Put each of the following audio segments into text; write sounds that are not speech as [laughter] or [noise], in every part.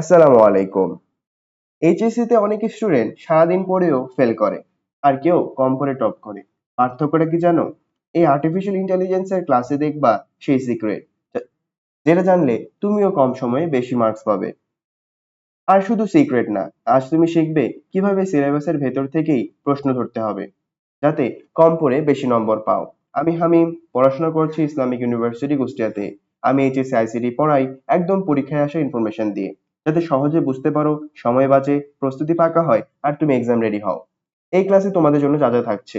আসসালামু আলাইকুম। এইচএসসিতে অনেক স্টুডেন্ট সারাদিন পড়েও ফেল করে, আর কেউ কম করে টপ করে। পার্থক্যটা কি জানো? এই আর্টিফিশিয়াল ইন্টেলিজেন্সের ক্লাসে দেখবা সেই সিক্রেট যেটা জানলে তুমিও কম সময়ে বেশি মার্কস পাবে। আর শুধু সিক্রেট না, আজ তুমি শিখবে কীভাবে সিলেবাসের ভেতর থেকেই প্রশ্ন ধরতে হবে, যাতে কম পড়ে বেশি নম্বর পাও। আমি হামিম, পড়াশোনা করছি ইসলামিক ইউনিভার্সিটি কুষ্টিয়াতে। আমি এইচএসসি আইসিটি পড়াই একদম পরীক্ষায় আসা ইনফরমেশন দিয়ে। যাতে সহজে বুঝতে পারো, সময় বাঁচে, প্রস্তুতি পাকা হয়, আর তুমি এক্সাম রেডি হও। এই ক্লাসে তোমাদের জন্য যা যা থাকছে।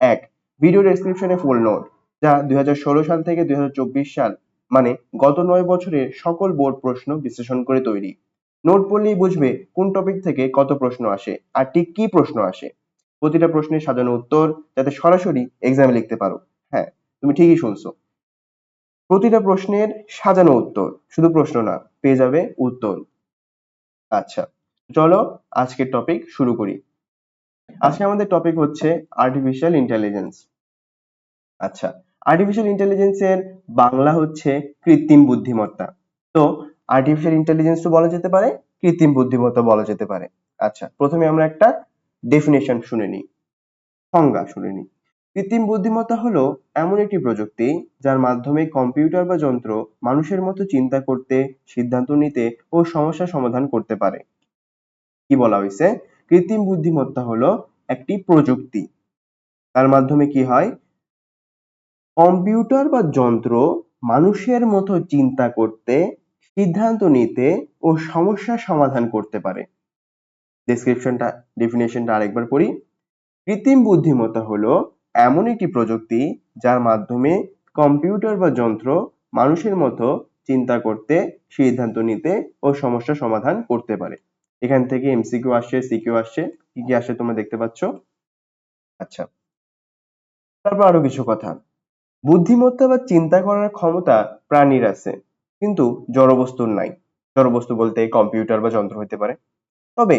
এক ভিডিও ডেসক্রিপশনে ফুল নোট যা দুই হাজার ষোলো সাল থেকে দুই হাজার চব্বিশ সাল মানে গত নয় বছরের সকল বোর্ড প্রশ্ন বিশ্লেষণ করে তৈরি। নোট পড়লেই বুঝবে কোন টপিক থেকে কত প্রশ্ন আসে, আর ঠিক কি প্রশ্ন আসে। প্রতিটা প্রশ্নের সাজানো উত্তর, যাতে সরাসরি এক্সামে লিখতে পারো। হ্যাঁ তুমি ঠিকই শুনছো। প্রতিটা প্রশ্নের সাজানো উত্তর, শুধু প্রশ্ন না, পেয়ে যাবে উত্তর। আচ্ছা চলো আজকের টপিক শুরু করি। আজকে আমাদের টপিক হচ্ছে আর্টিফিশিয়াল ইন্টেলিজেন্স আচ্ছা আর্টিফিশিয়াল ইন্টেলিজেন্সের বাংলা হচ্ছে কৃত্রিম বুদ্ধিমত্তা। তো আর্টিফিশিয়াল ইন্টেলিজেন্স তো বলা যেতে পারে, কৃত্রিম বুদ্ধিমত্তা বলা যেতে পারে। আচ্ছা প্রথমে আমরা একটা ডেফিনেশন শুনে নিই। সংজ্ঞা শুনে নিই। কৃত্রিম বুদ্ধিমত্তা হলো এমন একটি প্রযুক্তি যার মাধ্যমে কম্পিউটার বা যন্ত্র মানুষের মতো চিন্তা করতে, সিদ্ধান্ত নিতে ও সমস্যা সমাধান করতে পারে। কি বলা হয়েছে? কৃত্রিম বুদ্ধিমত্তা হলো একটি প্রযুক্তি। তার মাধ্যমে কি হয়? কম্পিউটার বা যন্ত্র মানুষের মতো চিন্তা করতে, সিদ্ধান্ত নিতে ও সমস্যা সমাধান করতে পারে। ডেসক্রিপশনটা ডেফিনেশনটা আরেকবার পড়ি। কৃত্রিম বুদ্ধিমত্তা হলো এমন একটি প্রযুক্তি যার মাধ্যমে কম্পিউটার বা যন্ত্র মানুষের মতো চিন্তা করতে, সিদ্ধান্ত নিতে ও সমস্যা সমাধান করতে পারে। এখান থেকে এমসিকিউ আসছে সিকিউ আসছে, কি কি আসছে তোমরা দেখতে পাচ্ছ? আচ্ছা। তারপর আরও কিছু কথা। বুদ্ধিমত্তা বা চিন্তা করার ক্ষমতা প্রাণীর আছে, কিন্তু জড়বস্তুর নাই। জড়বস্তু বলতে কম্পিউটার বা যন্ত্র হতে পারে। তবে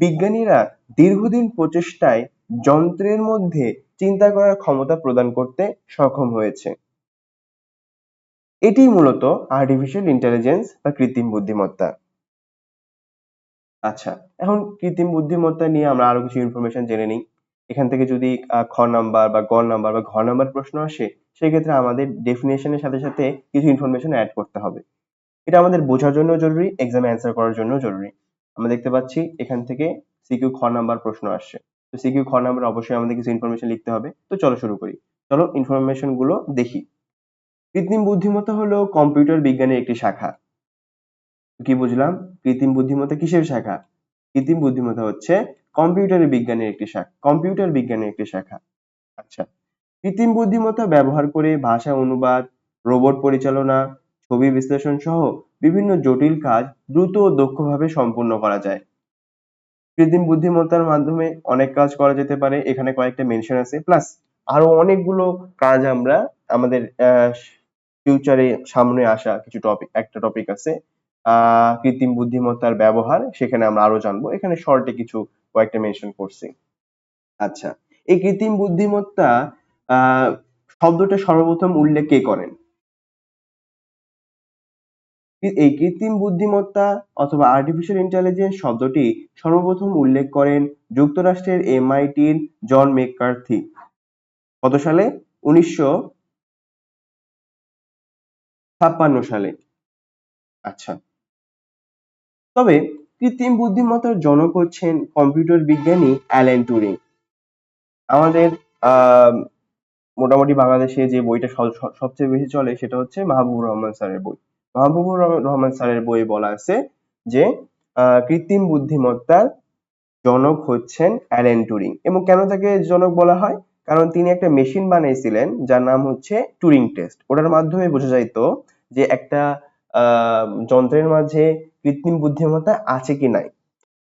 বিজ্ঞানীরা দীর্ঘদিন প্রচেষ্টায় যন্ত্রের মধ্যে চিন্তা করার ক্ষমতা প্রদান করতে সক্ষম হয়েছে। এটি মূলত আর্টিফিশিয়াল ইন্টেলিজেন্স বা কৃত্রিম বুদ্ধিমত্তা। আচ্ছা এখন কৃত্রিম বুদ্ধিমত্তা নিয়ে আমরা আরও কিছু ইনফরমেশন জেনে নিই। এখান থেকে যদি খ নাম্বার বা গ নাম্বার বা ঘ নাম্বার প্রশ্ন আসে, সেক্ষেত্রে আমাদের ডেফিনেশনের সাথে সাথে কিছু ইনফরমেশন অ্যাড করতে হবে। এটা আমাদের বোঝার জন্য জরুরি এক্সামে অ্যান্সার করার জন্য জরুরি। আমরা দেখতে পাচ্ছি এখান থেকে সিকিউ খ নাম্বার প্রশ্ন আসছে। তো সিকিউ খ নাম্বার অবশ্যই আমাদের কিছু ইনফরমেশন লিখতে হবে। তো চলো শুরু করি। চলো ইনফরমেশনগুলো দেখি। কৃত্রিম বুদ্ধিমত্তা হলো কম্পিউটার বিজ্ঞানের একটি শাখা। কি বুঝলাম? কৃত্রিম বুদ্ধিমত্তা কিসের শাখা? কৃত্রিম বুদ্ধিমত্তা হচ্ছে কম্পিউটার বিজ্ঞানের একটি শাখা। কম্পিউটার বিজ্ঞানের একটি শাখা। আচ্ছা। কৃত্রিম বুদ্ধিমত্তা ব্যবহার করে ভাষা অনুবাদ রোবট পরিচালনা, ছবি বিশ্লেষণ সহ বিভিন্ন জটিল কাজ দ্রুত ও দক্ষভাবে সম্পূর্ণ করা যায়। কৃত্রিম বুদ্ধিমত্তার মাধ্যমে অনেক কাজ করা যেতে পারে। এখানে কয়েকটা মেনশন আছে। প্লাস আরও অনেকগুলো কাজ আমরা আমাদের ফিউচারে সামনে আসা কিছু টপিক একটা টপিক আছে কৃত্রিম বুদ্ধিমত্তার ব্যবহার। সেখানে আমরা আরও জানব। এখানে শর্টে কিছু কয়েকটা মেনশন করছি। আচ্ছা এই কৃত্রিম বুদ্ধিমত্তা শব্দটা সর্বপ্রথম উল্লেখ কে করেন? এই কৃত্রিম বুদ্ধিমত্তা অথবা আর্টিফিশিয়াল ইন্টেলিজেন্স শব্দটি সর্বপ্রথম উল্লেখ করেন যুক্তরাষ্ট্রের এমআইটির জন মেককার্থি কত সালে? উনিশশো ছাপ্পান্ন সালে। আচ্ছা। তবে কৃত্রিম বুদ্ধিমত্তার জনক হচ্ছেন কম্পিউটার বিজ্ঞানী অ্যালেন টুরিং। আমাদের মোটামুটি বাংলাদেশে যে বইটা সবচেয়ে বেশি চলে সেটা হচ্ছে মাহবুবুর রহমান স্যারের বই। মাহবুবুর রহমান স্যারের বইয়ে বলা আছে যে কৃত্রিম বুদ্ধিমত্তার জনক হচ্ছেন অ্যালেন টুরিং। এবং কেন তাকে জনক বলা হয়? কারণ তিনি একটা মেশিন বানিয়েছিলেন যার নাম হচ্ছে টুরিং টেস্ট। ওটার মাধ্যমে বোঝা যাইতো যে একটা যন্ত্রের মাঝে কৃত্রিম বুদ্ধিমত্তা আছে কি নাই।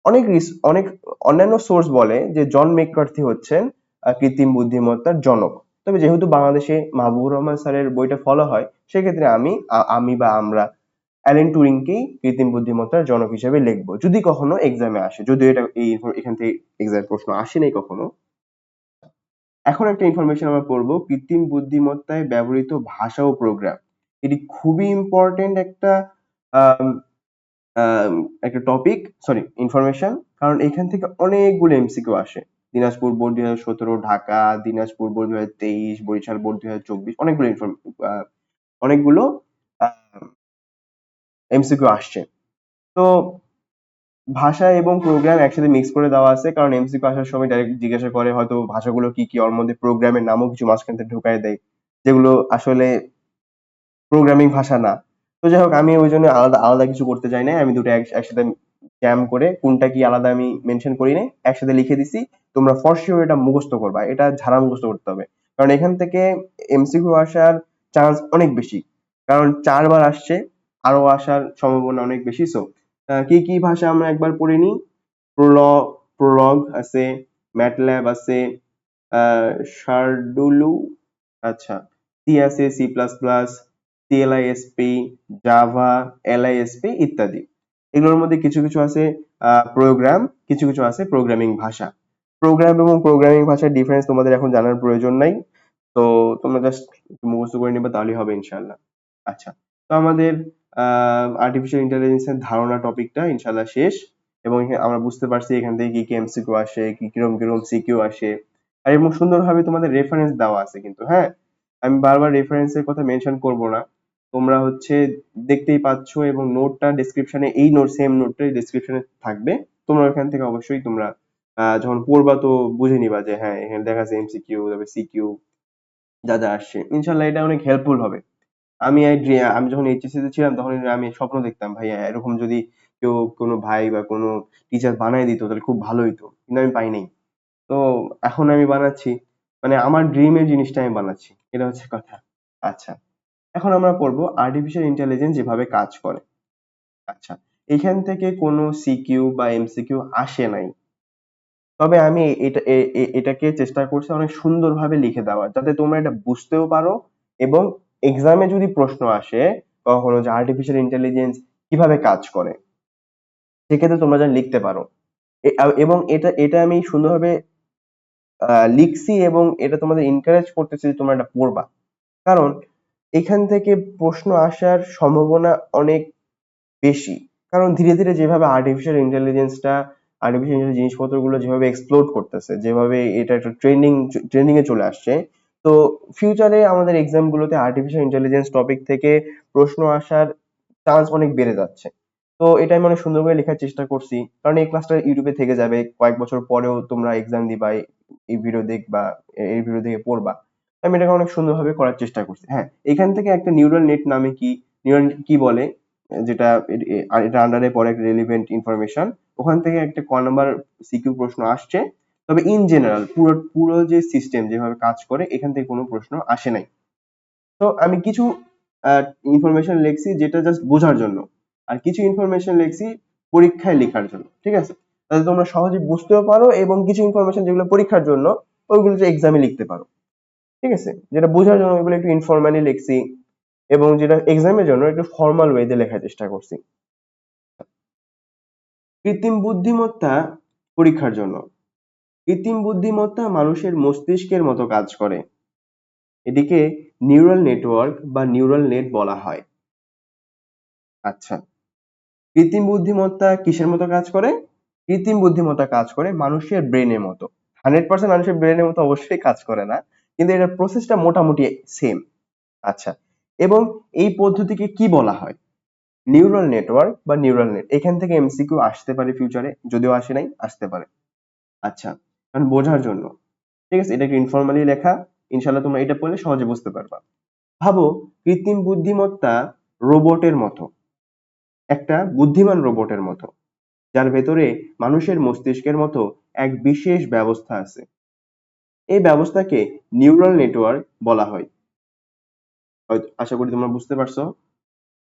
অনেক অনেক অন্যান্য সোর্স বলে যে জন মেককার্থি হচ্ছেন কৃত্রিম বুদ্ধিমত্তার জনক। তবে যেহেতু বাংলাদেশে মাহবুবুর রহমান স্যারের বইটা ফলো হয় সেক্ষেত্রে আমি আমি বা আমরা অ্যালেন টুরিংকেই কৃত্রিম বুদ্ধিমত্তার জনক হিসেবে লিখব। যদি কখনো এক্সামে আসে, যদিও এটা এই এখান থেকে এক্সাম প্রশ্ন আসেনি কখনো। এখন একটা ইনফরমেশন আমরা পড়ব, কৃত্রিম বুদ্ধিমত্তায় ব্যবহৃত ভাষা ও প্রোগ্রাম এটি খুবই ইম্পর্টেন্ট একটা একটা টপিক সরি ইনফরমেশন কারণ এখান থেকে অনেকগুলো এমসিকিউ আসে। দিনাজপুর বোর্ড দুই হাজার সতেরো, ঢাকা, দিনাজপুর বোর্ড দুই হাজার তেইশ, বরিশাল বোর্ড দুই হাজার চব্বিশ, অনেকগুলো অনেকগুলো এমসিকিউ আসছে। তো ভাষা এবং প্রোগ্রাম একসাথে মিক্স করে দেওয়া আছে, কারণ এমসিকিউ আসার সময় ডাইরেক্ট জিজ্ঞাসা করে হয়তো ভাষাগুলো কি কি, ওর মধ্যে প্রোগ্রামের নামও কিছু মাঝখান থেকে ঢুকাই দেয়, যেগুলো আসলে প্রোগ্রামিং ভাষা না। তো যাই হোক, আমি ওই জন্য আলাদা আলাদা কিছু করতে চাই না আমি দুটো এক- একসাথে জ্যাম করে কোনটা কি আলাদা আমি মেনশন করি নাই, একসাথে লিখে দিছি। তোমরা ফর শিওর এটা মুখস্থ করবা, এটা ঝাড়া মুখস্থ করতে হবে। কারণ এখান থেকে এমসিকিউ আসার চান্স অনেক বেশি। কারণ চারবার আসছে আরও আসার সম্ভাবনা অনেক বেশি। সো কি কি ভাষা আমরা একবার পড়ে নিই? প্রলগ প্রলগ আছে ম্যাটল্যাব আছে শার্ডুলু আচ্ছা সি আছে C plus plus CLISP Java LISP ইত্যাদি। এগুলোর মধ্যে কিছু কিছু আছে প্রোগ্রাম কিছু কিছু আছে প্রোগ্রামিং ভাষা। প্রোগ্রাম এবং প্রোগ্রামিং ভাষার ডিফারেন্স তোমাদের এখন জানার প্রয়োজন নাই। তো তোমরা জাস্ট মুখস্থ করে নিবে, তাহলেই হবে ইনশাল্লাহ আচ্ছা তো আমাদের আর্টিফিশিয়াল ইন্টেলিজেন্সের ধারণা টপিকটা ইনশাল্লাহ শেষ। এবং আমরা বুঝতে পারছি এখান থেকে কি কি এমসিকিউ আসে, কি কিরম কিরম সিকিউ আসে। আর এবং সুন্দরভাবে তোমাদের রেফারেন্স দেওয়া আছে কিন্তু হ্যাঁ? আমি বারবার রেফারেন্সের কথা মেনশন করব না। তোমরা হচ্ছে দেখতেই পাচ্ছ এবং নোটটা ডেসক্রিপশনে এই নোট সেম নোটটাই ডেসক্রিপশনে থাকবে। তোমরা ওখান থেকে অবশ্যই তোমরা যখন পড়বা তো বুঝে নিবা যে হ্যাঁ এখানে দেখা যাচ্ছে এমসিকিউ তারপরে সিকিউ যা যা আসছে। ইনশাল্লাহ এটা অনেক হেল্পফুল হবে। আমি আমি যখন এইচএসসি তে ছিলাম, তখন আমি স্বপ্ন দেখতাম, ভাই, এরকম যদি কেউ কোনো ভাই বা কোনো টিচার বানায় দিত, তাহলে খুব ভালো হইতো। কিন্তু আমি পাই নাই। তো এখন আমি বানাচ্ছি। মানে আমার ড্রিমের জিনিসটা আমি বানাচ্ছি। এটা হচ্ছে কথা। আচ্ছা। এখন আমরা পড়ব আর্টিফিশিয়াল ইন্টেলিজেন্স যেভাবে কাজ করে। আচ্ছা। এখান থেকে কোনো সিকিউ বা এমসিকিউ আসে নাই। তবে আমি এটা এটাকে চেষ্টা করছি অনেক সুন্দরভাবে লিখে দেওয়ার, যাতে তোমরা এটা বুঝতেও পারো এবং এক্সামে যদি প্রশ্ন আসে কখনো যে আর্টিফিশিয়াল ইন্টেলিজেন্স কীভাবে কাজ করে, সেক্ষেত্রে তোমরা যেন লিখতে পারো। এবং এটা এটা আমি সুন্দরভাবে লিখছি এবং এটা তোমাদের এনকারেজ করতেছি যে তোমরা এটা পড়বা। কারণ এখান থেকে প্রশ্ন আসার সম্ভাবনা অনেক বেশি। কারণ ধীরে ধীরে যেভাবে আর্টিফিশিয়াল ইন্টেলিজেন্সটা আর্টিফিশিয়াল জিনিসপত্রগুলো যেভাবে এক্সপ্লোর করতেছে, যেভাবে এটা একটা ট্রেন্ডিং ট্রেন্ডিং এ চলে আসছে। তো ফিউচারে আমাদের এক্সাম গুলোতে আর্টিফিশিয়াল ইন্টেলিজেন্স টপিক থেকে প্রশ্ন আসার চান্স অনেক বেড়ে যাচ্ছে। তো এটা আমি অনেক সুন্দর করে লেখার চেষ্টা করছি। কারণ এই ক্লাসটা ইউটিউবে থেকে যাবে, কয়েক বছর পরেও তোমরা এক্সাম দিবা, এই- ভিডিও দেখবা এই ভিডিও দেখে পড়বা। আমি এটাকে অনেক সুন্দরভাবে করার চেষ্টা করছি। হ্যাঁ এখান থেকে একটা নিউরাল নেট নামে কি নিউরাল কি বলে? যেটা এটা আন্ডারে পড়ে একটা রেলিভেন্ট ইনফরমেশন ওখান থেকে একটা ক নাম্বার সিকিউ প্রশ্ন আসছে। তবে ইন জেনারেল পুরো পুরো যে সিস্টেম যেভাবে কাজ করে, এখান থেকে কোনো প্রশ্ন আসে নাই। তো আমি কিছু ইনফরমেশন লিখছি যেটা জাস্ট বোঝার জন্য। আর কিছু ইনফরমেশন লিখছি পরীক্ষায় লেখার জন্য, ঠিক আছে? তাহলে তোমরা সহজে বুঝতেও পারো এবং কিছু ইনফরমেশন যেগুলো পরীক্ষার জন্য, ওইগুলো যে এক্সামে লিখতে পারো। ঠিক আছে? যেটা বোঝার জন্য ওইগুলো একটু ইনফরমালি লিখছি এবং যেটা এক্সামের জন্য একটু ফর্মাল ওয়েতে লেখার চেষ্টা করছি। কৃত্রিম বুদ্ধিমত্তা পরীক্ষার জন্য। কৃত্রিম বুদ্ধিমত্তা মানুষের মস্তিষ্কের মতো কাজ করে। এটিকে নিউরাল নেটওয়ার্ক বা নিউরাল নেট বলা হয়। আচ্ছা কৃত্রিম বুদ্ধিমত্তা কিসের মতো কাজ করে? কৃত্রিম বুদ্ধিমত্তা কাজ করে মানুষের ব্রেনের মতো। হান্ড্রেড পার্সেন্ট মানুষের ব্রেনের মতো অবশ্যই কাজ করে না, কিন্তু এটার প্রসেসটা মোটামুটি সেম আচ্ছা এবং এই পদ্ধতিকে কি বলা হয়? নিউরাল নেটওয়ার্ক বা নিউরাল নেট এখান থেকে এমসিকিউ আসতে পারে ফিউচারে যদিও আসে নাই, আসতে পারে। আচ্ছা কারণ বোঝার জন্য। ঠিক আছে এটা ইনফর্মালি লেখা ইনশাল্লাহ তোমরা এটা পড়লে সহজে বুঝতে পারবা। ভাবো, কৃত্রিম বুদ্ধিমত্তা রোবটের মতো, একটা বুদ্ধিমান রোবটের মতো, যার ভেতরে মানুষের মস্তিষ্কের মতো এক বিশেষ ব্যবস্থা আছে। এই ব্যবস্থাকে নিউরাল নেটওয়ার্ক বলা হয়। আশা করি তোমরা বুঝতে পারছ।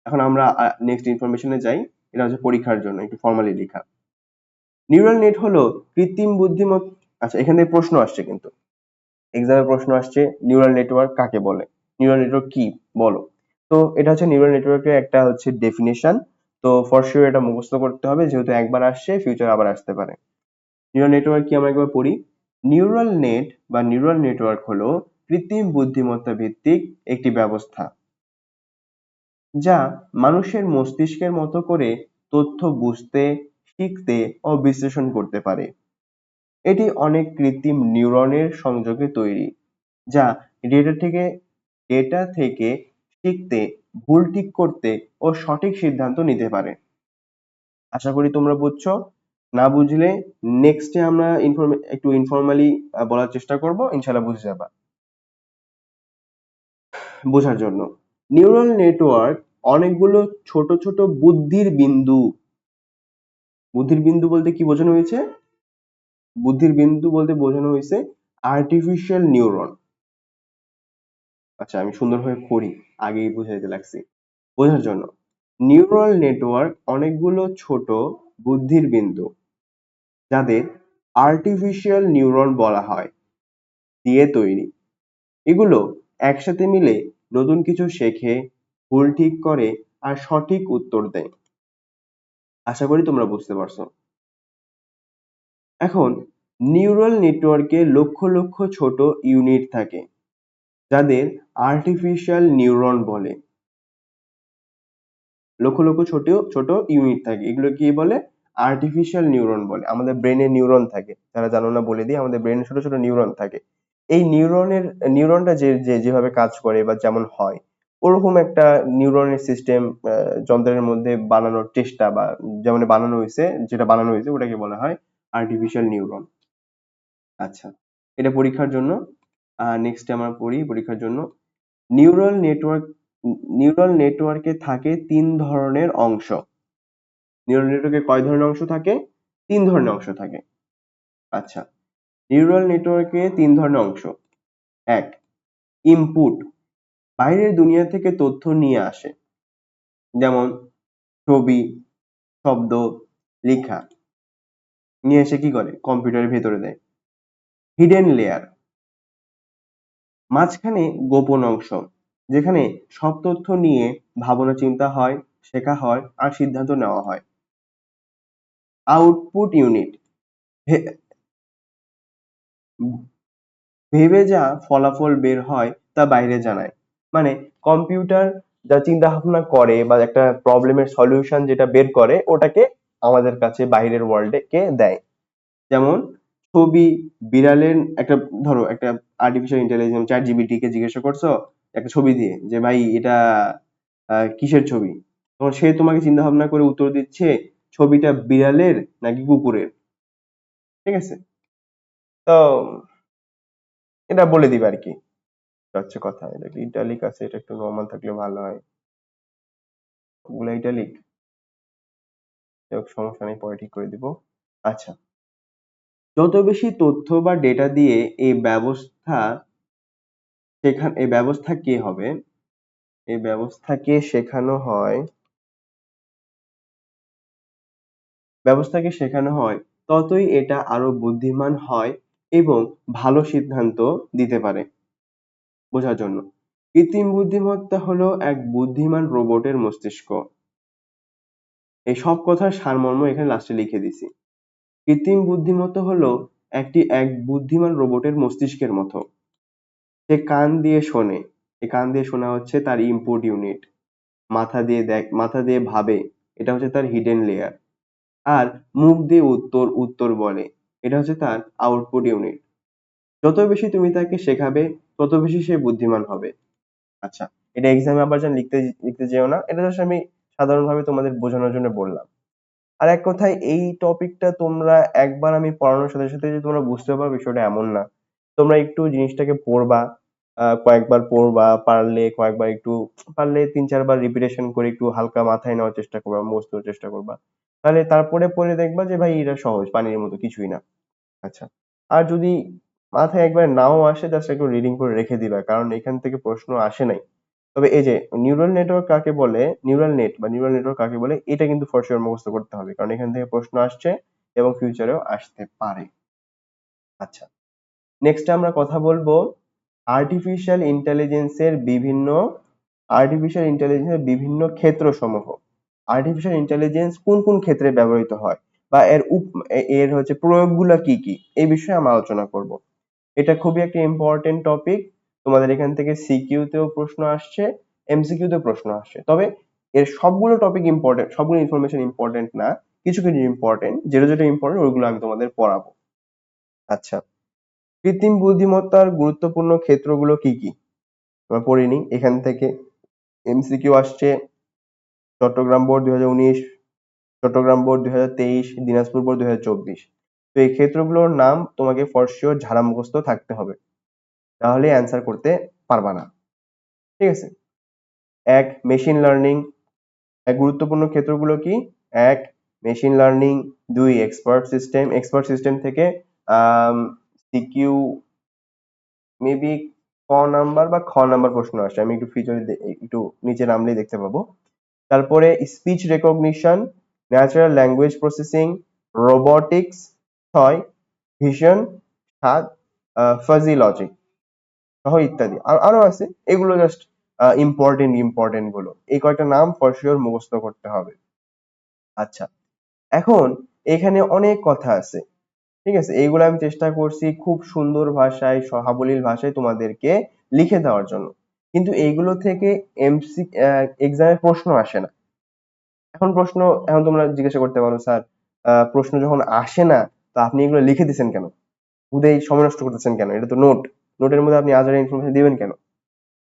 এখন আমরা নেক্সট ইনফরমেশনে যাই। এটা হচ্ছে পরীক্ষার জন্য, একটু ফর্মালি লেখা। নিউরাল নেট হলো কৃত্রিম বুদ্ধিমত্তা আচ্ছা এখান প্রশ্ন আসছে কিন্তু। এক্সামে প্রশ্ন আসছে নিউরাল নেটওয়ার্ক কাকে বলে? নিউরাল নেটওয়ার্ক কি? বলো। তো এটা হচ্ছে নিউরাল নেটওয়ার্কের একটা হচ্ছে ডেফিনেশন তো ফর শিওর এটা মুখস্থ করতে হবে, যেহেতু একবার আসছে ফিউচার আবার আসতে পারে। নিউরাল নেটওয়ার্ক কি আমরা একবার পড়ি? নিউরাল নেট বা নিউরাল নেটওয়ার্ক হলো কৃত্রিম বুদ্ধিমত্তা ভিত্তিক একটি ব্যবস্থা। যা মানুষের মস্তিষ্কের মতো করে তথ্য বুঝতে, শিখতে ও বিশ্লেষণ করতে পারে। এটি অনেক কৃত্রিম নিউরনের সংযোগে তৈরি, যা ডেটা থেকে ডেটা থেকে শিখতে, ভুল ঠিক করতে ও সঠিক সিদ্ধান্ত নিতে পারে। আশা করি তোমরা বুঝছ। না বুঝলে নেক্সটে আমরা একটু ইনফরমালি বলার চেষ্টা করব। ইনশাল্লাহ বুঝে যাবা। বোঝার জন্য। নিউরাল নেটওয়ার্ক অনেকগুলো ছোট ছোট বুদ্ধির বিন্দু। বুদ্ধির বিন্দু বলতে কি বোঝানো হয়েছে? বুদ্ধির বিন্দু বলতে বোঝানো হয়েছে আর্টিফিশিয়াল নিউরন আচ্ছা আমি সুন্দরভাবে পড়ি, আগেই বুঝাইতে লাগছি। বোঝার জন্য নিউরাল নেটওয়ার্ক অনেকগুলো ছোট বুদ্ধির বিন্দু, যাদের আর্টিফিশিয়াল নিউরন বলা হয়, দিয়ে তৈরি। এগুলো একসাথে মিলে নতুন কিছু শেখে, ভুল ঠিক করে আর সঠিক উত্তর দেয়। আশা করি তোমরা বুঝতে পারছ। এখন, নিউরাল নেটওয়ার্কে লক্ষ লক্ষ ছোট ইউনিট থাকে, যাদের আর্টিফিশিয়াল নিউরন বলে। লক্ষ লক্ষ ছোট ছোট ইউনিট থাকে, এগুলো কি বলে? আর্টিফিশিয়াল নিউরন বলে। আমাদের ব্রেনে নিউরন থাকে। যারা জানো না বলে দিই, আমাদের ব্রেনে ছোট ছোট নিউরন থাকে। এই নিউরনের নিউরনটা যে যে, যেভাবে কাজ করে বা যেমন হয়, ওরকম একটা নিউরনের সিস্টেম যন্ত্রের মধ্যে বানানোর চেষ্টা বা যেমন বানানো হয়েছে, যেটা বানানো হয়েছে, ওটাকে বলা হয় আর্টিফিশিয়াল নিউরন আচ্ছা এটা পরীক্ষার জন্য নেক্সট আমরা পড়ি, পরীক্ষার জন্য। নিউরাল নেটওয়ার্ক নিউরাল নেটওয়ার্কে থাকে তিন ধরনের অংশ। নিউরাল নেটওয়ার্কে কয় ধরনের অংশ থাকে? তিন ধরনের অংশ থাকে। আচ্ছা নিউরাল নেটওয়ার্কে তিন ধরনের অংশ। এক ইনপুট বাইরের দুনিয়া থেকে তথ্য নিয়ে আসে। যেমন, ছবি, শব্দ, লেখা। নিয়ে এসে কি করে? কম্পিউটারের ভেতরে দেয়। হিডেন লেয়ার মাঝখানে গোপন অংশ, যেখানে সব তথ্য নিয়ে ভাবনা চিন্তা হয়, শেখা হয় আর সিদ্ধান্ত নেওয়া হয়। আউটপুট ইউনিট ভেবে যা ফলাফল বের হয় তা বাইরে জানায়। মানে কম্পিউটার যা চিন্তা ভাবনা করে বা একটা প্রবলেমের সলিউশন যেটা বের করে, ওটাকে আমাদের কাছে বাইরের ওয়ার্ল্ডে কে দেয়? যেমন ছবি বিড়ালের একটা, ধরো একটা আর্টিফিশিয়াল ইন্টেলিজেন্স চ্যাট জিবিটি কে জিজ্ঞাসা করছ একটা ছবি দিয়ে যে, ভাই, এটা কিসের ছবি? তখন সে তোমাকে চিন্তা ভাবনা করে উত্তর দিচ্ছে, ছবিটা বিড়ালের নাকি কুকুরের? ঠিক আছে? তো এটা বলে দিবে আর কি হচ্ছে কথা। এটা ইটালিক আছে? এটা একটু নর্মাল থাকলে ভালো হয়। ওগুলো ইটালিক সমস্যা নেই, পরে ঠিক করে দিব। আচ্ছা। যত বেশি তথ্য বা ডেটা দিয়ে এই ব্যবস্থা সেখানে এই ব্যবস্থা কে হবে? এই ব্যবস্থাকে শেখানো হয়? ব্যবস্থাকে শেখানো হয়? ততই এটা আরও বুদ্ধিমান হয়। এবং ভালো সিদ্ধান্ত দিতে পারে বোঝার জন্য। কৃত্রিম বুদ্ধিমত্তা হলো এক বুদ্ধিমান রোবটের মস্তিষ্ক। এই সব কথার সারমর্ম এখানে লাস্টে লিখে দিছি। কৃত্রিম বুদ্ধিমত্তা হলো একটি এক বুদ্ধিমান রোবটের মস্তিষ্কের মতো। সে কান দিয়ে শোনে। এই কান দিয়ে শোনা হচ্ছে তার ইনপুট ইউনিট মাথা দিয়ে দেখ, মাথা দিয়ে ভাবে। এটা হচ্ছে তার হিডেন লেয়ার আর মুখ দিয়ে উত্তর উত্তর বলে। এটা হচ্ছে তার আউটপুট ইউনিট যত বেশি তুমি তাকে শেখাবে, তত বেশি সে বুদ্ধিমান হবে। আচ্ছা এটা এক্সামে আবার যেন লিখতে লিখতে যেও না, এটা জাস্ট আমি সাধারণভাবে তোমাদের বোঝানোর জন্য বললাম। আর এক কথায়, এই টপিকটা তোমরা একবার আমি পড়ানোর সাথে সাথে যে তোমরা বুঝতে পারবে বিষয়টা এমন না। তোমরা একটু জিনিসটাকে পড়বা কয়েকবার পড়বা, পারলে কয়েকবার একটু, পারলে তিন চারবার রিপিটেশন করে একটু হালকা মাথায় নেওয়ার চেষ্টা করবা, মুখস্থ চেষ্টা করবা। তাহলে তারপরে পড়ে দেখবা যে ভাই এটা সহজ, পানির মতো কিছুই না। আচ্ছা আর যদি মাথায় একবার নাও আসে জাস্ট একটু রিডিং করে রেখে দিবা, কারণ এখান থেকে প্রশ্ন আসে নাই। তবে এই যে নিউরাল নেটওয়ার্ক কাকে বলে নিউরাল নেট বা নিউরাল নেটওয়ার্ক কাকে বলে, এটা কিন্তু ফর শিওর মুখস্থ করতে হবে, কারণ এখান থেকে প্রশ্ন আসছে এবং ফিউচারেও আসতে পারে। আচ্ছা নেক্সট আমরা কথা বলব আর্টিফিশিয়াল ইন্টেলিজেন্সের বিভিন্ন আর্টিফিশিয়াল ইন্টেলিজেন্সের বিভিন্ন ক্ষেত্র সমূহ আর্টিফিশিয়াল ইন্টেলিজেন্স কোন কোন ক্ষেত্রে ব্যবহৃত হয়? বা এর এর হচ্ছে প্রয়োগগুলো কি কি? এই বিষয়ে আমরা আলোচনা করব। এটা খুবই একটা ইম্পর্টেন্ট টপিক তোমাদের এখান থেকে সিকিউ তেও প্রশ্ন আসছে এমসিকিউ তেও প্রশ্ন আসছে। তবে এর সবগুলো টপিক ইম্পর্টেন্ট সবগুলো ইনফরমেশন ইম্পর্টেন্ট না, কিছু কিছু ইম্পর্টেন্ট যেটা যেটা ইম্পর্টেন্ট ওইগুলো আমি তোমাদের পড়াবো। আচ্ছা কৃত্রিম বুদ্ধিমত্তার গুরুত্বপূর্ণ ক্ষেত্রগুলো কি কি? আমরা পড়ে নিই এখান থেকে এমসিকিউ আসছে চট্টগ্রাম বোর্ড দুই হাজার উনিশ, চট্টগ্রাম বোর্ড দুই দিনাজপুর বোর্ড দুই হাজার চব্বিশ। তো এই ক্ষেত্রগুলোর নাম তোমাকে ফর শিওর ঝাড়া মুখস্থ থাকতে হবে। তাহলে অ্যান্সার করতে পারবা না। ঠিক আছে? এক মেশিন লার্নিং এক গুরুত্বপূর্ণ ক্ষেত্রগুলো কি? এক মেশিন লার্নিং দুই এক্সপার্ট সিস্টেম এক্সপার্ট সিস্টেম থেকে সিকিউ মেবি ক নাম্বার বা খ নাম্বার প্রশ্ন আসে। আমি একটু ফিচার একটু নিচে নামলেই দেখতে পাবো। তারপরে speech recognition natural language processing robotics ছয় ভিশন সাত ফাজি লজিক সহ ইত্যাদি। আর আরও আছে, এগুলো জাস্ট ইম্পর্টেন্ট ইম্পর্টেন্টগুলো। এই কয়টা নাম ফর মুখস্থ করতে হবে। আচ্ছা এখন এখানে অনেক কথা আছে, ঠিক আছে? এইগুলো আমি চেষ্টা করছি খুব সুন্দর ভাষায়, সহাবলীল ভাষায় তোমাদেরকে লিখে দেওয়ার জন্য। কিন্তু এইগুলো থেকে এমসি এক্সামে প্রশ্ন আসে না। এখন প্রশ্ন, এখন তোমরা জিজ্ঞাসা করতে পারো, স্যার প্রশ্ন যখন আসে না, তো আপনি এগুলো লিখে দিচ্ছেন কেন? উদয় সময় নষ্ট করতেছেন কেন? এটা তো নোট। নোটের মধ্যে আপনি আজারে ইনফরমেশন দিবেন কেন?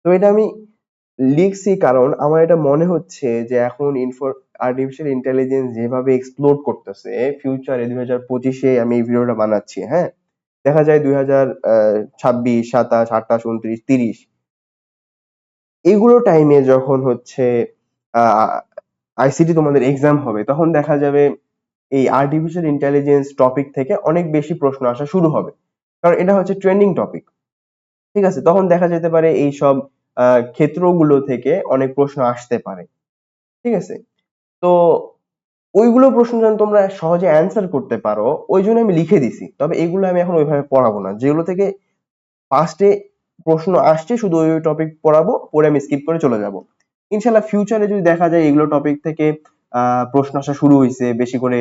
তো এটা আমি লিখছি কারণ আমার এটা মনে হচ্ছে যে এখন ইনফর আর্টিফিশিয়াল ইন্টেলিজেন্স যেভাবে এক্সপ্লোর করতেছে ফিউচারে দুই হাজার পঁচিশে আমি এই ভিডিওটা বানাচ্ছি হ্যাঁ? দেখা যায় দুই হাজার ছাব্বিশ, সাতাশ, আঠাশ, উনত্রিশ, তিরিশ এগুলো টাইমে যখন হচ্ছে আইসিটি তোমাদের এক্সাম হবে, তখন দেখা যাবে এই আর্টিফিশিয়াল ইন্টেলিজেন্স টপিক থেকে অনেক বেশি প্রশ্ন আসা শুরু হবে। কারণ এটা হচ্ছে ট্রেন্ডিং টপিক ঠিক আছে? তখন দেখা যেতে পারে এই সব ক্ষেত্রগুলো থেকে অনেক প্রশ্ন আসতে পারে। ঠিক আছে? তো ওইগুলো প্রশ্ন যেন তোমরা সহজে অ্যান্সার করতে পারো, ওই জন্য আমি লিখে দিছি। তবে এগুলো আমি এখন ওইভাবে পড়াবো না। যেগুলো থেকে ফার্স্টে প্রশ্ন আসছে, শুধু ওই টপিক পড়াবো, পড়ে আমি স্কিপ করে চলে যাব। ইনশাল্লাহ ফিউচারে যদি দেখা যায় এগুলো টপিক থেকে প্রশ্ন আসা শুরু হয়েছে বেশি করে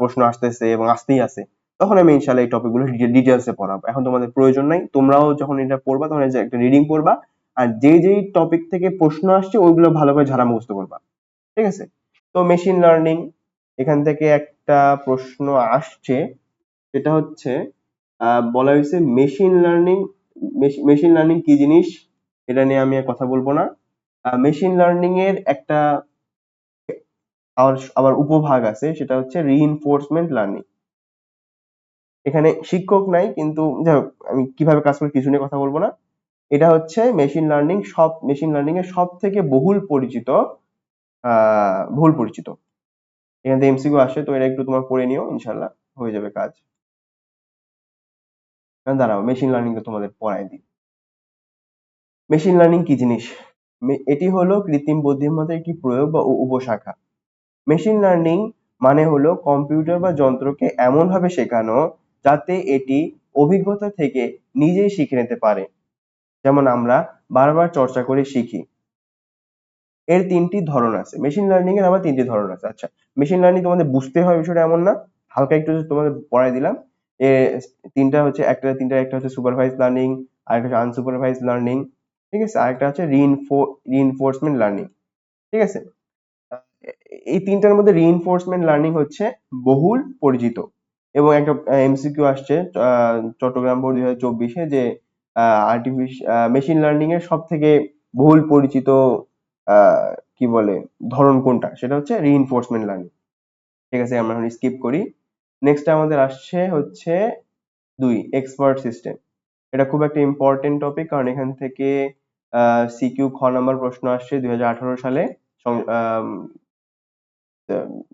প্রশ্ন আসতেছে এবং আসতেই আছে, তখন আমি ইনশাল্লাহ এই টপিকগুলো ডিটেলসে পড়াবো। এখন তোমাদের প্রয়োজন নাই, তোমরাও যখন এটা পড়বা, তখন একটা রিডিং পড়বা, আর যেই যেই টপিক থেকে প্রশ্ন আসছে, ওইগুলো ভালো করে ঝাড়া মুখস্থ করবা। ঠিক আছে? তো মেশিন লার্নিং এখান থেকে একটা প্রশ্ন আসছে, সেটা হচ্ছে বলা হয়েছে মেশিন লার্নিং মেশিন লার্নিং কি জিনিস? এটা নিয়ে আমি কথা বলব না। মেশিন লার্নিং এর একটা আবার উপভাগ আছে, সেটা হচ্ছে রিইনফোর্সমেন্ট লার্নিং এখানে শিক্ষক নাই, কিন্তু আমি কীভাবে কাজ করি কিছু নিয়ে কথা বলব না। এটা হচ্ছে মেশিন লার্নিং সব মেশিন লার্নিং এর সব থেকে বহুল পরিচিত বহুল পরিচিত। এখান থেকে এমসিকিউ আসে, তো এটা একটু তোমার পড়ে নিও ইনশাল্লাহ হয়ে যাবে কাজ। দাঁড়াও মেশিন লার্নিং তোমাদের পড়াই দিই। মেশিন লার্নিং কি জিনিস? এটি হলো কৃত্রিম বুদ্ধিমত্তার একটি প্রয়োগ বা উপশাখা। মেশিন লার্নিং মানে হলো কম্পিউটার বা যন্ত্রকে এমনভাবে শেখানো যাতে এটি অভিজ্ঞতা থেকে নিজেই শিখে নিতে পারে। যেমন আমরা বারবার চর্চা করে শিখি। এর তিনটি ধরন আছে। মেশিন লার্নিং এর আবার তিনটি ধরন আছে। আচ্ছা মেশিন লার্নিং তোমাদের বুঝতে হয় বিষয়টা এমন না। হালকা একটু তোমাদের পড়াই দিলাম। এ, তিনটা হচ্ছে একটা, তিনটা, একটা হচ্ছে সুপারভাইজ লার্নিং আরেকটা হচ্ছে আনসুপারভাইজ লার্নিং ঠিক আছে? আরেকটা হচ্ছে রিইনফোর্সমেন্ট লার্নিং ঠিক আছে? এই তিনটার মধ্যে রিইনফোর্সমেন্ট লার্নিং হচ্ছে বহুল পরিচিত, এবং একটা, এমসিকিউ আসছে চট্টগ্রাম বোর্ড দুই হাজার চব্বিশে যে আর্টিফিশিয়াল মেশিন লার্নিং এর সব থেকে বহুল পরিচিত কি বলে, ধরন কোনটা? সেটা হচ্ছে রিইনফোর্সমেন্ট লার্নিং ঠিক আছে? আমরা এখন স্কিপ করি। নেক্সট আমাদের আসছে হচ্ছে দুই এক্সপার্ট সিস্টেম এটা খুব একটা ইম্পর্টেন্ট টপিক কারণ এখান থেকে সিকিউ খ নাম্বার প্রশ্ন আসছে দুই হাজার আঠারো সালে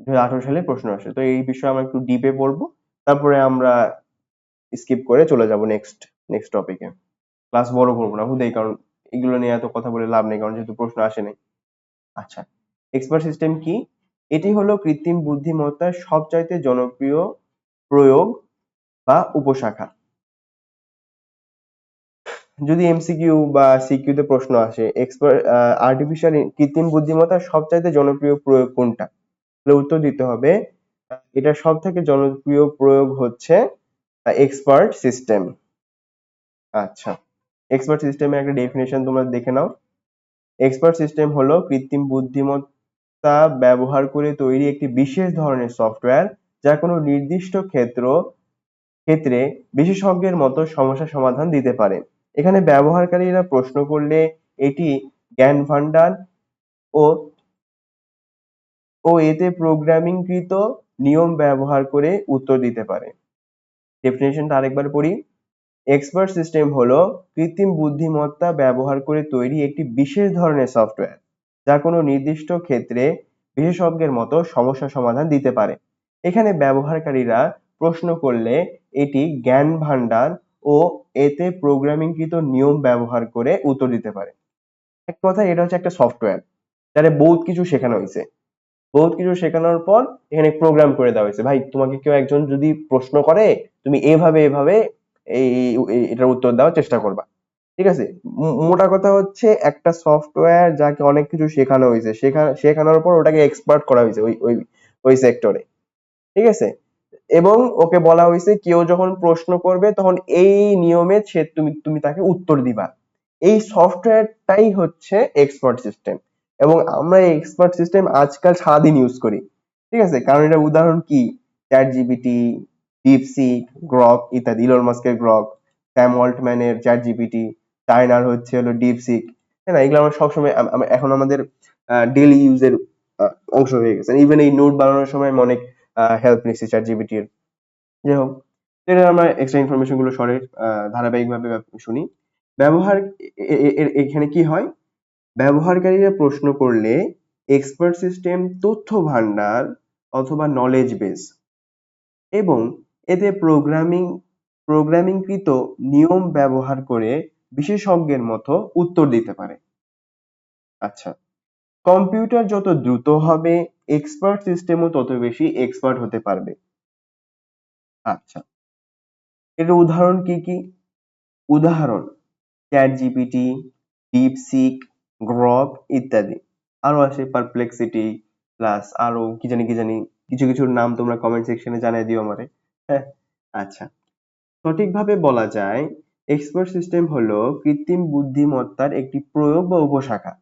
দুই সালে প্রশ্ন আসছে। তো এই বিষয়ে আমরা একটু ডিপে পড়ব তারপরে আমরা স্কিপ করে চলে যাব নেক্সট নেক্সট টপিকে ক্লাস বড় করব না, হুদেই, কারণ এগুলো নিয়ে এত কথা বলে লাভ নেই, কারণ যেহেতু প্রশ্ন আসে নাই। আচ্ছা এক্সপার্ট সিস্টেম কি? এটি হলো কৃত্রিম বুদ্ধিমত্তার সবচাইতে জনপ্রিয় প্রয়োগ বা উপশাখা। যদি এমসিকিউ বা সিকিউ তে প্রশ্ন আসে এক্সপার্ট আর্টিফিশিয়াল কৃত্রিম বুদ্ধিমত্তার সবচাইতে জনপ্রিয় প্রয়োগ কোনটা? তাহলে উত্তর দিতে হবে, এটা সব থেকে জনপ্রিয় প্রয়োগ হচ্ছে এক্সপার্ট সিস্টেম আচ্ছা এক্সপার্ট সিস্টেমের একটা ডেফিনেশন তোমরা দেখে নাও। এক্সপার্ট সিস্টেম হলো কৃত্রিম বুদ্ধিমত্তা ব্যবহার করে তৈরি একটি বিশেষ ধরনের সফটওয়্যার যা কোনো নির্দিষ্ট ক্ষেত্র, ক্ষেত্রে বিশেষজ্ঞের মতো সমস্যা সমাধান দিতে পারে। এখানে ব্যবহারকারীরা প্রশ্ন করলে এটি জ্ঞান ভান্ডার ও ও এতে প্রোগ্রামিংকৃত নিয়ম ব্যবহার করে উত্তর দিতে পারে। ডেফিনেশনটা আরেকবার পড়ি। এক্সপার্ট সিস্টেম হলো কৃত্রিম বুদ্ধিমত্তা ব্যবহার করে তৈরি একটি বিশেষ ধরনের সফটওয়্যার, যা কোনো নির্দিষ্ট ক্ষেত্রে বিশেষজ্ঞের মতো সমস্যা সমাধান দিতে পারে। এখানে ব্যবহারকারীরা প্রশ্ন করলে এটি জ্ঞান ভান্ডার ও এতে প্রোগ্রামিংকৃত নিয়ম ব্যবহার করে উত্তর দিতে পারে। এক কথায় এটা হচ্ছে একটা সফটওয়্যার যাতে বহুত কিছু শেখানো হয়েছে। বহুত কিছু শেখানোর পর এখানে প্রোগ্রাম করে দেওয়া হয়েছে। ভাই, তোমাকে কেউ একজন যদি প্রশ্ন করে, তুমি এভাবে এভাবে এই এটার উত্তর দেওয়ার চেষ্টা করবা। ঠিক আছে? মোটা কথা হচ্ছে একটা সফটওয়্যার যাকে অনেক কিছু শেখানো হয়েছে, শেখা, শেখানোর পর ওটাকে এক্সপার্ট করা হয়েছে ওই ওই ওই সেক্টরে ঠিক আছে? এবং ওকে বলা হয়েছে, কেউ যখন প্রশ্ন করবে, তখন এই নিয়মে সে তুমি তুমি তাকে উত্তর দিবা। এই সফটওয়্যারটাই হচ্ছে এক্সপার্ট সিস্টেম এবং আমরা এক্সপার্ট সিস্টেম আজকাল সারাদিন ইউজ করি। ঠিক আছে? কারণ এটার উদাহরণ কি? চ্যাট জিপিটি ডিপসিক গ্রক ইত্যাদি ইলন মাস্কের গ্রক স্যাম অল্টম্যানের চ্যাট জিপিটি চায়নার হচ্ছে হলো ডিপসিক তাই না? এগুলো আমরা সবসময় এখন আমাদের ডেইলি ইউজের অংশ হয়ে গেছে। ইভেন এই নোট বানানোর সময় অনেক হেল্প নিচ্ছি চ্যাট জিপিটির যাই হোক এটা আমরা এক্সট্রা ইনফরমেশনগুলো সরে ধারাবাহিকভাবে শুনি। ব্যবহার এখানে কি হয়? ব্যবহারকারীরা প্রশ্ন করলে এক্সপার্ট সিস্টেম তথ্য ভান্ডার অথবা নলেজ বেস এবং এতে প্রোগ্রামিং প্রোগ্রামিংকৃত নিয়ম ব্যবহার করে বিশেষজ্ঞের মতো উত্তর দিতে পারে। আচ্ছা কম্পিউটার যত দ্রুত হবে এক্সপার্ট সিস্টেমও তত বেশি এক্সপার্ট হতে পারবে। আচ্ছা। এর উদাহরণ কি কি? উদাহরণ চ্যাট জিপিটি ডিপসিক গ্রক ইত্যাদি। আরও আছে পারপ্লেক্সিটি প্লাস আরও কি জানি কি জানি, কিছু কিছুর নাম তোমরা কমেন্ট সেকশনে জানিয়ে দিও আমারে। হ্যাঁ আচ্ছা। সঠিকভাবে বলা যায় এক্সপার্ট সিস্টেম হলো কৃত্রিম বুদ্ধিমত্তার একটি প্রয়োগ বা উপশাখা।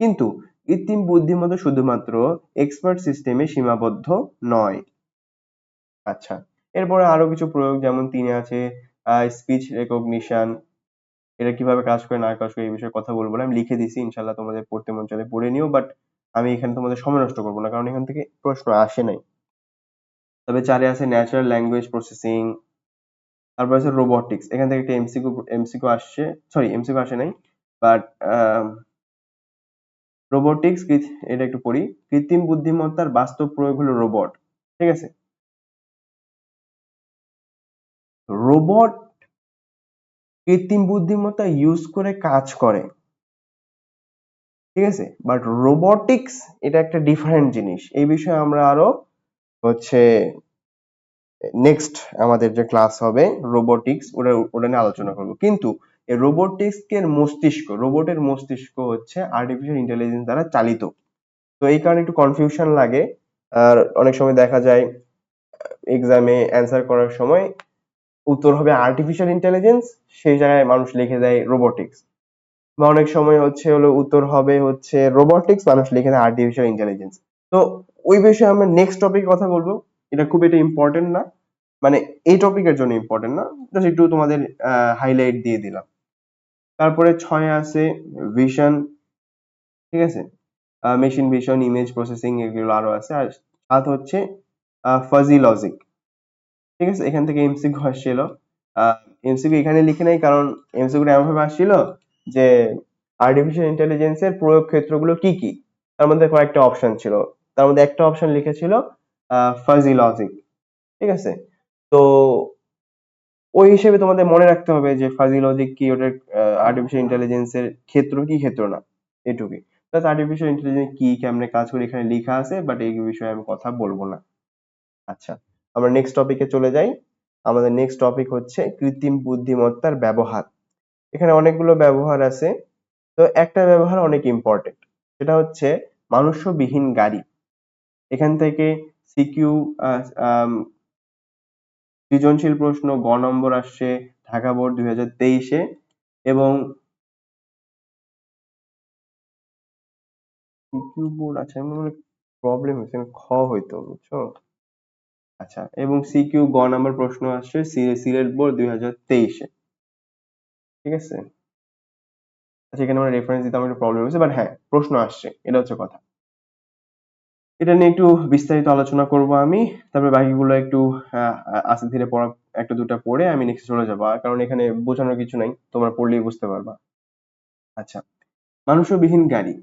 কিন্তু কৃত্রিম বুদ্ধিমত্তা শুধুমাত্র এক্সপার্ট সিস্টেমে সীমাবদ্ধ নয়। আচ্ছা এরপরে আরও কিছু প্রয়োগ, যেমন তিনে আছে স্পিচ রেকগনিশন এটা কীভাবে কাজ করে, না কাজ করে, এই বিষয়ে কথা বলব না। আমি লিখে দিছি ইনশাল্লাহ তোমাদের পড়তে মন চাইলে পড়ে নিও বাট আমি এখানে তোমাদের সময় নষ্ট করব না, কারণ এখান থেকে প্রশ্ন আসে নাই। তবে চারে আছে ন্যাচারাল ল্যাঙ্গুয়েজ প্রসেসিং তারপর আছে রোবোটিক্স এখান থেকে একটা এমসিকিউ এমসিকিউ আসছে সরি এমসিকিউ আসে নাই বাট রোবোটিক্স এটা একটু পড়ি। কৃত্রিম বুদ্ধিমত্তার বাস্তব প্রয়োগ হলো রোবট ঠিক আছে? রোবট কৃত্রিম বুদ্ধিমত্তা ইউজ করে কাজ করে, ঠিক আছে? বাট রোবটিক্স এটা একটা ডিফারেন্ট জিনিস। এই বিষয়ে আমরা আরও হচ্ছে নেক্সট আমাদের যে ক্লাস হবে রোবোটিক্স ওটা ওটা নিয়ে আলোচনা করব। কিন্তু এই রোবোটিক্স এর মস্তিষ্ক, রোবটের মস্তিষ্ক হচ্ছে আর্টিফিশিয়াল ইন্টেলিজেন্স দ্বারা চালিত। তো এই কারণে একটু কনফিউশন লাগে। আর অনেক সময় দেখা যায় এক্সামে অ্যান্সার করার সময় উত্তর হবে আর্টিফিশিয়াল ইন্টেলিজেন্স সেই জায়গায় মানুষ লিখে দেয় রোবোটিক্স বা অনেক সময় হচ্ছে হলো উত্তর হবে হচ্ছে রোবোটিক্স মানুষ লিখে দেয় আর্টিফিশিয়াল ইন্টেলিজেন্স তো ওই বিষয়ে আমরা নেক্সট টপিক কথা বলব। এটা খুব এটা ইম্পর্টেন্ট না। মানে এই টপিকের জন্য ইম্পর্টেন্ট না। জাস্ট একটু তোমাদের হাইলাইট দিয়ে দিলাম। তারপরে ছয় আছে ভিশন ঠিক আছে? মেশিন ভিশন ইমেজ প্রসেসিং এগুলো আরও আছে। আর সাত হচ্ছে ফাজি লজিক ঠিক আছে? এখান থেকে এমসিকিউ আসছিল। এমসিকিউ এখানে লিখে নাই কারণ এমসিকিউটা এমন ভাবে আসছিল যে আর্টিফিশিয়াল ইন্টেলিজেন্সের প্রয়োগ ক্ষেত্রগুলো কি কি? তার মধ্যে কয়েকটা অপশন ছিল। তার মধ্যে একটা অপশন লিখেছিল ফাজি লজিক ঠিক আছে? তো ওই হিসেবে তোমাদের মনে রাখতে হবে যে ফাজি লজিক কি ওটা আর্টিফিশিয়াল ইন্টেলিজেন্সের ক্ষেত্র কি ক্ষেত্র না, এটুকুই। প্লাস আর্টিফিশিয়াল ইন্টেলিজেন্স কি, কেমনে কাজ করে, এখানে লেখা আছে বাট এই বিষয়ে আমি কথা বলব না। আচ্ছা আমরা নেক্সট টপিকে চলে যাই। আমাদের নেক্সট টপিক হচ্ছে কৃত্রিম বুদ্ধিমত্তার ব্যবহার। এখানে অনেকগুলো ব্যবহার আছে। তো একটা ব্যবহার অনেক ইম্পর্টেন্ট সেটা হচ্ছে মানুষ্যবিহীন গাড়ি। এখান থেকে সিকিউ সৃজনশীল প্রশ্ন, গ নম্বর আসছে ঢাকা বোর্ড দুই হাজার তেইশে এবং বোর্ড এমন মানে প্রবলেম হয়েছে, খ বুঝছ? আচ্ছা এবং সিকিউ, গ নাম্বার প্রশ্ন আসছে সিলেট বোর্ড দুই হাজার তেইশে। ঠিক আছে? আচ্ছা আমার রেফারেন্স দিতে আমার প্রবলেম হয়েছে হ্যাঁ প্রশ্ন আসছে, এটা হচ্ছে কথা। এটা নিয়ে একটু বিস্তারিত আলোচনা করব আমি। তারপরে বাকিগুলো একটু আস্তে ধীরে পড়া, একটা দুটা পড়ে আমি নেক্সট চলে যাব। কারণ এখানে বোঝানোর কিছু নাই, তোমরা পড়লেই বুঝতে পারবা। আচ্ছা মানুষবিহীন গাড়ি।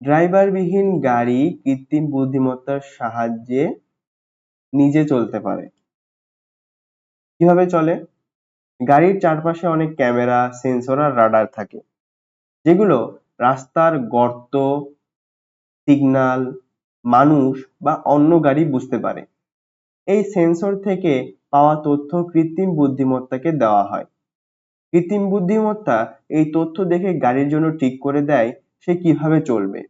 ড্রাইভারবিহীন গাড়ি কৃত্রিম বুদ্ধিমত্তার সাহায্যে নিজে চলতে পারে। কীভাবে চলে? গাড়ির চারপাশে অনেক ক্যামেরা, সেন্সর আর রাডার থাকে। যেগুলো রাস্তার গর্ত সিগন্যাল মানুষ বা অন্য গাড়ি বুঝতে পারে। এই সেন্সর থেকে পাওয়া তথ্য কৃত্রিম বুদ্ধিমত্তাকে দেওয়া হয়। কৃত্রিম বুদ্ধিমত্তা এই তথ্য দেখে গাড়ির জন্য ঠিক করে দেয় সে কীভাবে চলবে।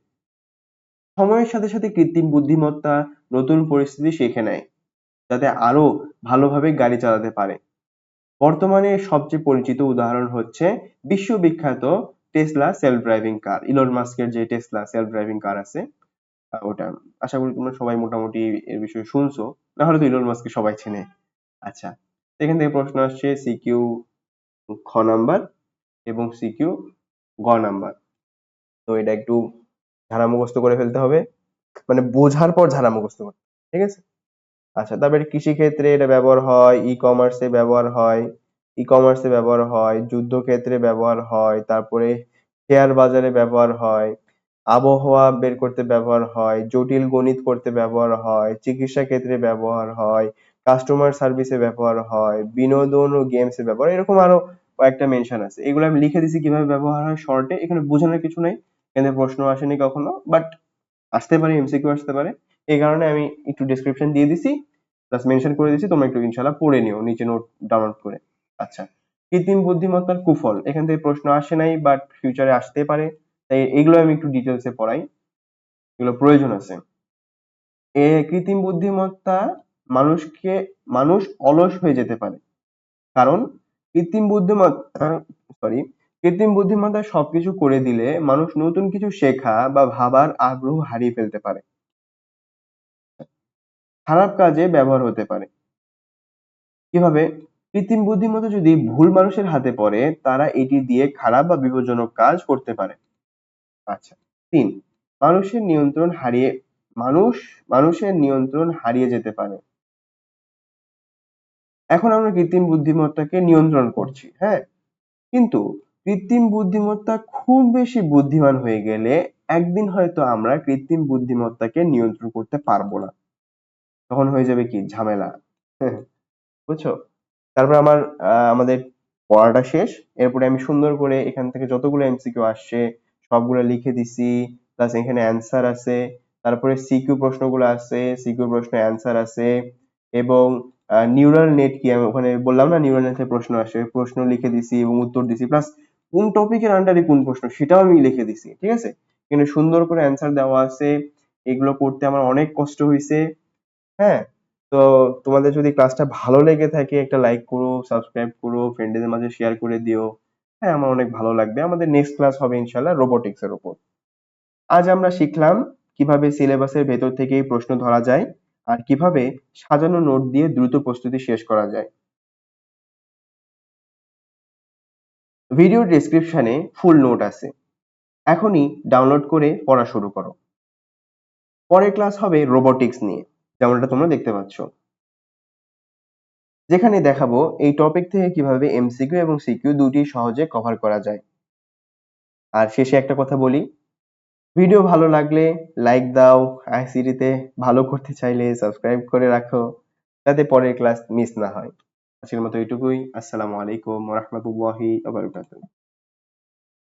সময়ের সাথে সাথে কৃত্রিম বুদ্ধিমত্তা নতুন পরিস্থিতি শিখে নেয়, যাতে আরও ভালোভাবে গাড়ি চালাতে পারে। বর্তমানে সবচেয়ে পরিচিত উদাহরণ হচ্ছে বিশ্ববিখ্যাত Tesla self driving car Elon মাস্কের যে টেসলা সেলফ ড্রাইভিং কার আছে। ওটা। আশা করি তোমরা সবাই মোটামুটি এর বিষয়ে শুনছো। না হলে তো ইলন মাস্ককে সবাই চেনে। আচ্ছা এখান থেকে প্রশ্ন আসছে সিকিউ খ নাম্বার এবং সিকিউ গ নাম্বার। তো এটা একটু ঝাড়া মুখস্থ করে ফেলতে হবে। মানে বোঝার পর ঝাড়া মুখস্থ করতে ঠিক আছে? আচ্ছা তারপরে কৃষিক্ষেত্রে এটা ব্যবহার হয় ই কমার্সে ব্যবহার হয় ই কমার্সে ব্যবহার হয়, যুদ্ধক্ষেত্রে ব্যবহার হয়, তারপরে শেয়ার বাজারে ব্যবহার হয় আবহাওয়া বের করতে ব্যবহার হয়, জটিল গণিত করতে ব্যবহার হয়, চিকিৎসা ক্ষেত্রে ব্যবহার হয় কাস্টমার সার্ভিসে ব্যবহার হয়, বিনোদন ও গেমসে ব্যবহার এরকম আরও কয়েকটা মেনশন আছে। এগুলো আমি লিখে দিছি কীভাবে ব্যবহার হয় শর্টে এখানে বোঝানোর কিছু নাই, এখানে প্রশ্ন আসেনি কখনো বাট আসতে পারে এমসিকিউ আসতে পারে। এই কারণে আমি একটু ডেসক্রিপশন দিয়ে দিছি প্লাস মেনশন করে দিছি তোমরা একটু ইনশাল্লাহ পড়ে নিও, নিচে নোট ডাউনলোড করে। আচ্ছা কৃত্রিম বুদ্ধিমত্তার কুফল। এখান থেকে প্রশ্ন আসে নাই বাট ফিউচারে আসতে পারে। তাই এগুলো আমি একটু ডিটেলসে পড়াই। এগুলো প্রয়োজন আছে। এ কৃত্রিম বুদ্ধিমত্তা মানুষকে, মানুষ অলস হয়ে যেতে পারে। কারণ কৃত্রিম বুদ্ধিমত্তা সরি কৃত্রিম বুদ্ধিমত্তা সবকিছু করে দিলে মানুষ নতুন কিছু শেখা বা ভাবার আগ্রহ হারিয়ে ফেলতে পারে। খারাপ কাজে ব্যবহার হতে পারে। কীভাবে? কৃত্রিম বুদ্ধিমত্তা যদি ভুল মানুষের হাতে পড়ে, তারা এটি দিয়ে খারাপ বা বিপজ্জনক কাজ করতে পারে। আচ্ছা তিন, মানুষের নিয়ন্ত্রণ হারিয়ে, মানুষ, মানুষের নিয়ন্ত্রণ হারিয়ে যেতে পারে। এখন আমরা কৃত্রিম বুদ্ধিমত্তাকে নিয়ন্ত্রণ করছি হ্যাঁ? কিন্তু কৃত্রিম বুদ্ধিমত্তা খুব বেশি বুদ্ধিমান হয়ে গেলে একদিন হয়তো আমরা কৃত্রিম বুদ্ধিমত্তাকে নিয়ন্ত্রণ করতে পারব না। তখন হয়ে যাবে কি? ঝামেলা। [laughs] বুঝছ? তারপর আমার আমাদের পড়াটা শেষ। এরপরে আমি সুন্দর করে এখান থেকে যতগুলো এমসিকিউ আসছে সবগুলো লিখে দিছি প্লাস এখানে অ্যান্সার আছে, তারপরে সিকিউ প্রশ্নগুলো আছে সিকিউ প্রশ্ন অ্যান্সার আছে, এবং নিউরাল নেট কি? আমি ওখানে বললাম না নিউরাল নেটের প্রশ্ন আসে প্রশ্ন লিখে দিছি এবং উত্তর দিছি প্লাস কোন টপিকের আন্ডারে কোন প্রশ্ন, সেটাও আমি লিখে দিছি, ঠিক আছে? কিন্তু সুন্দর করে অ্যান্সার দেওয়া আছে, এগুলো করতে আমার অনেক কষ্ট হয়েছে হ্যাঁ? তো তোমাদের যদি ক্লাসটা ভালো লেগে থাকে একটা লাইক করো সাবস্ক্রাইব করো ফ্রেন্ডদের মাঝে শেয়ার করে দিও। হ্যাঁ আমার অনেক ভালো লাগবে। আমাদের নেক্সট ক্লাস হবে ইনশাল্লাহ রোবোটিক্স এর উপর। আজ আমরা শিখলাম কীভাবে সিলেবাসের ভেতর থেকেই প্রশ্ন ধরা যায় আর কীভাবে সাজানো নোট দিয়ে দ্রুত প্রস্তুতি শেষ করা যায়। ভিডিও ডেসক্রিপশনে ফুল নোট আছে। এখনই ডাউনলোড করে পড়া শুরু করো। পরের ক্লাস হবে রোবোটিক্স নিয়ে, যেমনটা তোমরা দেখতে পাচ্ছ। যেখানে দেখাবো এই টপিক থেকে কীভাবে এমসিকিউ এবং সিকিউ দুটি সহজে কভার করা যায়। আর শেষে একটা কথা বলি ভিডিও ভালো লাগলে লাইক দাও আইসিডিতে ভালো করতে চাইলে সাবস্ক্রাইব করে রাখো, যাতে পরের ক্লাস মিস না হয়। আজকের মতো এটুকুই আসসালামু আলাইকুম রহমতুল্লাহি